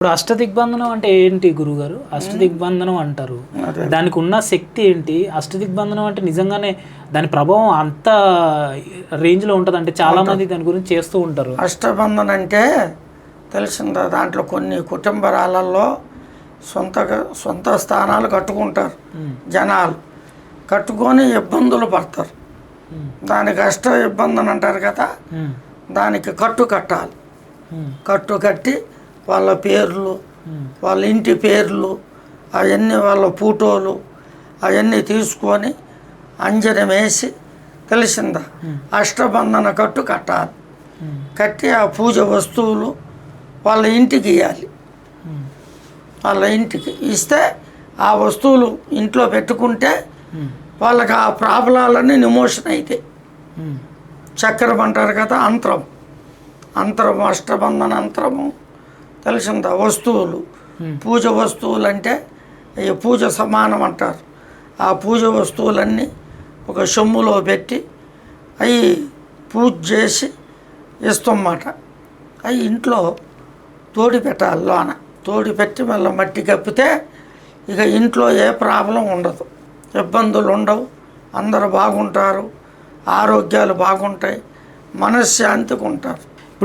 ఇప్పుడు అష్టదిగ్బంధనం అంటే ఏంటి గురుగారు అష్టదిగ్బంధనం అంటారు. దానికి ఉన్న శక్తి ఏంటి? అష్టదిగ్బంధనం అంటే నిజంగానే దాని ప్రభావం అంత రేంజ్లో ఉంటది. అంటే చాలా మంది దాని గురించి చేస్తూ ఉంటారు. అష్టబంధన అంటే తెలిసిందా? దాంట్లో కొన్ని కుటుంబరాలలో సొంతగా సొంత స్థానాలు కట్టుకుంటారు జనాలు. కట్టుకొని ఇబ్బందులు పడతారు. దానికి అష్ట ఇబ్బంది అని అంటారు కదా? దానికి కట్టు కట్టాలి. కట్టు కట్టి వాళ్ళ పేర్లు వాళ్ళ ఇంటి పేర్లు అవన్నీ వాళ్ళ ఫోటోలు అవన్నీ తీసుకొని అంజనం వేసి తెలిసిందా అష్టబంధన కట్టు కట్టాలి. కట్టి ఆ పూజ వస్తువులు వాళ్ళ ఇంటికి ఇవ్వాలి వాళ్ళ ఇంటికి ఇస్తే ఆ వస్తువులు ఇంట్లో పెట్టుకుంటే వాళ్ళకి ఆ ప్రాబ్లాలన్నీ నిమోషన్ అవుతాయి చక్రం అంటారు కదా అంతరం. అంతరం అష్టబంధన అంతరము. తెలిసిందా వస్తువులు. పూజ వస్తువులు అంటే ఈ పూజ సమానం అంటారు. ఆ పూజ వస్తువులన్నీ ఒక సొమ్ములో పెట్టి అవి పూజ చేసి ఇస్తామాట అవి ఇంట్లో తోడి పెట్టాలి లోన. తోడి పెట్టి మళ్ళీ మట్టి కప్పితే ఇక ఇంట్లో ఏ ప్రాబ్లం ఉండదు. ఇబ్బందులు ఉండవు. అందరూ బాగుంటారు. ఆరోగ్యాలు బాగుంటాయి. మనశ్శాంతిగా ఉంటారు.